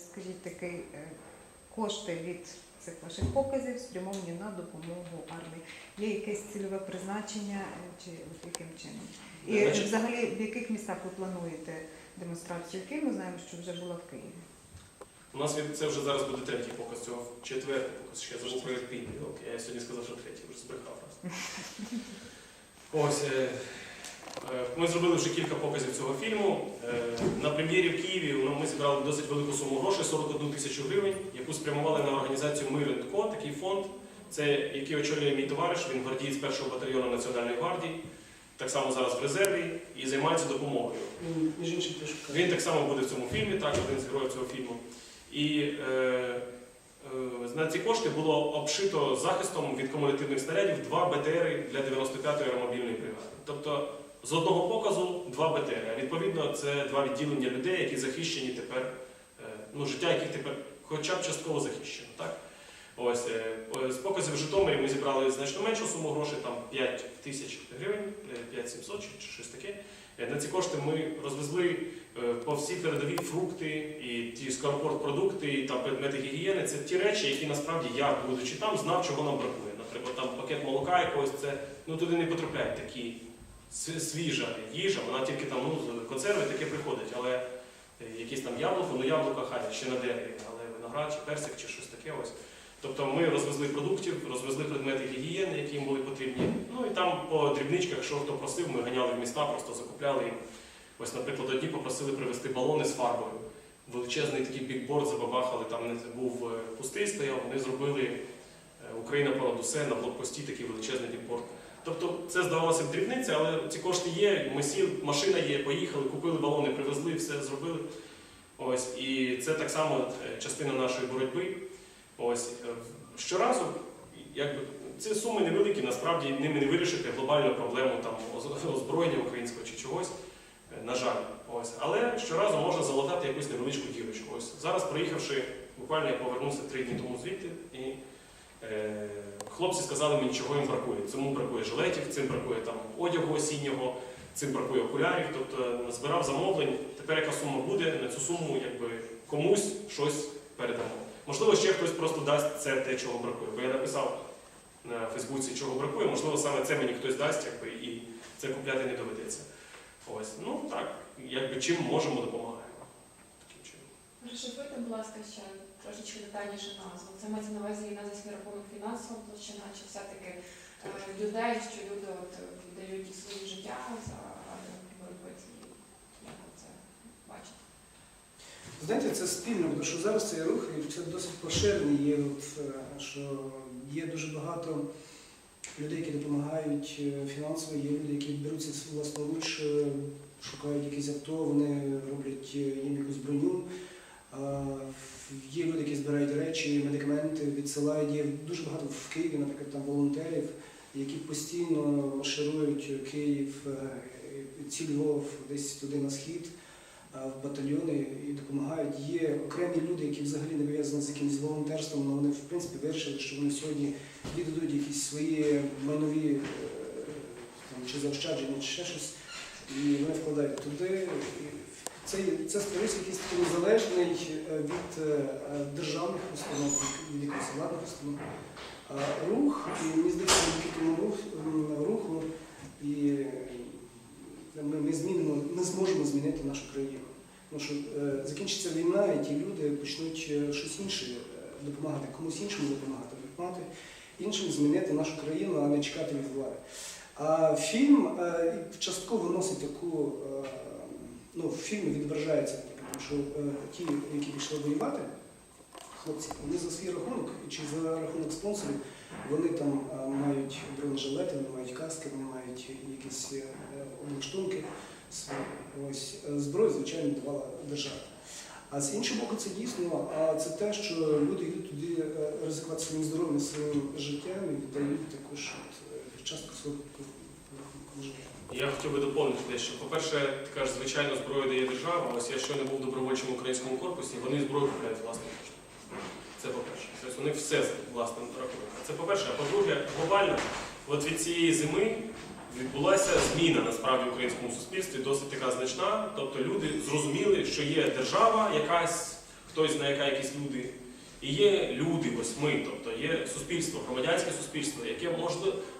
скажіть такий, е, кошти від цих ваших показів спрямовані на допомогу армії. Є якесь цільове призначення е, чи яким чином? І е, взагалі в яких містах ви плануєте демонстрацію? Києві ми знаємо, що вже була в Києві. У нас це вже зараз буде третій показ цього, четвертий показ, ще я забув про Ірпінь. Я сьогодні сказав, що третій, вже збрехав раз. Ось. Е, Ми зробили вже кілька показів цього фільму. Е, На прем'єрі в Києві ну, ми зібрали досить велику суму грошей 41 тисячу гривень, яку спрямували на організацію Мир ко, такий фонд, це який очолює мій товариш, він гвардієць першого батальйону Національної гвардії, так само зараз в резерві і займається допомогою. Він так само буде в цьому фільмі, так, один з героїв цього фільму. І е, е, на ці кошти було обшито захистом від кумулятивних снарядів два БТРи для 95-ї аеромобільної бригади. Тобто з одного показу два БТРи. А відповідно, це два відділення людей, які захищені тепер, е, ну, життя яких тепер хоча б частково захищено. Так? Ось, е, з показів в Житомирі ми зібрали значно меншу суму грошей, там 5 тисяч гривень, е, 5700 чи чи щось таке. Е, На ці кошти ми розвезли е, по всій передовій фрукти і ті скоропорт-продукти, і там предмети гігієни. Це ті речі, які насправді я, будучи там, знав, чого нам бракує. Наприклад, там пакет молока якогось, це ну туди не потрапляють такі свіжа їжа, вона тільки там ну, консерви таке приходить, але е, якісь там яблуко, ну яблука хай ще на дереві, але виноград чи персик чи щось таке ось. Тобто ми розвезли продуктів, розвезли предмети гігієни, які їм були потрібні. Ну і там по дрібничках, що хто просив, ми ганяли в міста, просто закупляли їм. Ось, наприклад, одні попросили привезти балони з фарбою. Величезний такий бікборд забабахали, там не був е, пустий стояв, вони зробили е, Україна понад усе на блокпості такий величезний це здавалося б дрібниця, але ці кошти є, ми сіли, машина є, поїхали, купили балони, привезли, все зробили. Ось, і це так само е, частина нашої боротьби. Ось е, щоразу, якби ці суми невеликі, насправді ними не вирішити глобальну проблему там озброєння українського чи чогось. е, На жаль, ось. Але щоразу можна залатати якусь невеличку дірочку. Ось зараз, приїхавши, буквально я повернувся три дні тому звідти, і хлопці сказали мені, чого їм бракує. Цьому бракує жилетів, цим бракує там одягу осіннього, цим бракує окулярів. Тобто збирав замовлень. Тепер яка сума буде, на цю суму якби комусь щось передамо. Можливо, ще хтось просто дасть це те, чого бракує. Бо я написав на Фейсбуці, чого бракує, можливо, саме це мені хтось дасть, якби, і це купляти не доведеться. Ось, ну так, якби чим можемо, допомагаємо. Таким чином. Розшифруйте, будь ласка, ще трошечки детальніше назву. Це мається на увазі на за свій рахунок фінансова площина, чи все-таки е, людей, що люди от віддають свої життя за боротьби. Як це бачите? Знаєте, це спільно, тому що зараз цей рух і це досить поширений є, от, е, що є дуже багато людей, які допомагають е, фінансово, є люди, які беруться власноруч, е, шукають якісь авто, вони роблять е, їм якусь броню. Є люди, які збирають речі, медикаменти, відсилають. Є дуже багато в Києві, наприклад, там волонтерів, які постійно марширують Київ, е, ці Львов, десь туди на схід в батальйони і допомагають. Є окремі люди, які взагалі не пов'язані з якимось волонтерством, але вони в принципі вирішили, що вони сьогодні віддадуть якісь свої майнові е, там, чи заощадження, чи ще щось, і вони вкладають туди. Це, це створюється якийсь такий незалежний е, від е, державних установ, від якихось владних установ. а, Рух, і мені здається, рух, руху і ми, ми, змінимо, ми зможемо змінити нашу країну. Тому що е, закінчиться війна, і ті люди почнуть е, щось інше е, допомагати, комусь іншому допомагати, допомагати іншим змінити нашу країну, а не чекати від влади. А фільм е, частково носить таку, е, ну, в фільмі відображається, що е, ті, які пішли воювати, хлопці, вони за свій рахунок чи за рахунок спонсорів, вони там е, мають бронежилети, вони мають каски, вони мають якісь облаштунки. Ось е, зброю, звичайно, давала держава. А з іншого боку, це дійсно це те, що люди йдуть туди ризикувати своїм здоров'ям, своїм життям і віддають також частку свого життя. Я хотів би доповнити дещо. По-перше, ти кажеш, звичайно, зброю дає держава. Ось я щойно був в добровольчому українському корпусі, вони зброю купляють з власних коштів. Це по-перше. Тобто них все з власним рахунком. Це по-перше. А по-друге, глобально, от від цієї зими відбулася зміна насправді в українському суспільстві, досить така значна. Тобто люди зрозуміли, що є держава якась, хтось знає, яка якісь люди. І є люди, ось ми, тобто є суспільство, громадянське суспільство, яке може,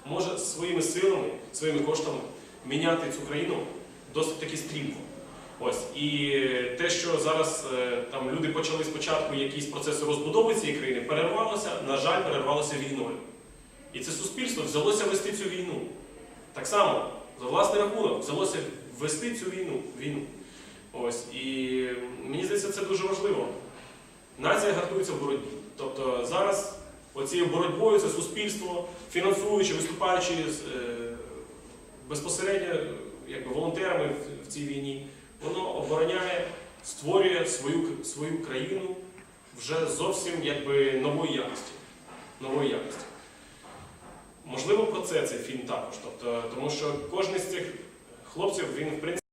може своїми силами, своїми коштами міняти цю країну досить таки стрімко. Ось і те, що зараз е, там люди почали спочатку якісь процеси розбудови цієї країни, перервалося, на жаль, перервалося війною. І це суспільство взялося вести цю війну. Так само, за власний рахунок, взялося вести цю війну. війну. Ось. І мені здається, це дуже важливо. Нація гартується в боротьбі. Тобто зараз оцією боротьбою це суспільство, фінансуючи, виступаючи з, е, безпосередньо якби, волонтерами в цій війні, воно обороняє, створює свою, свою країну вже зовсім якби, нової якості. Нової якості. Можливо, про це цей фільм також. Тобто, тому що кожен з цих хлопців, він в принципі.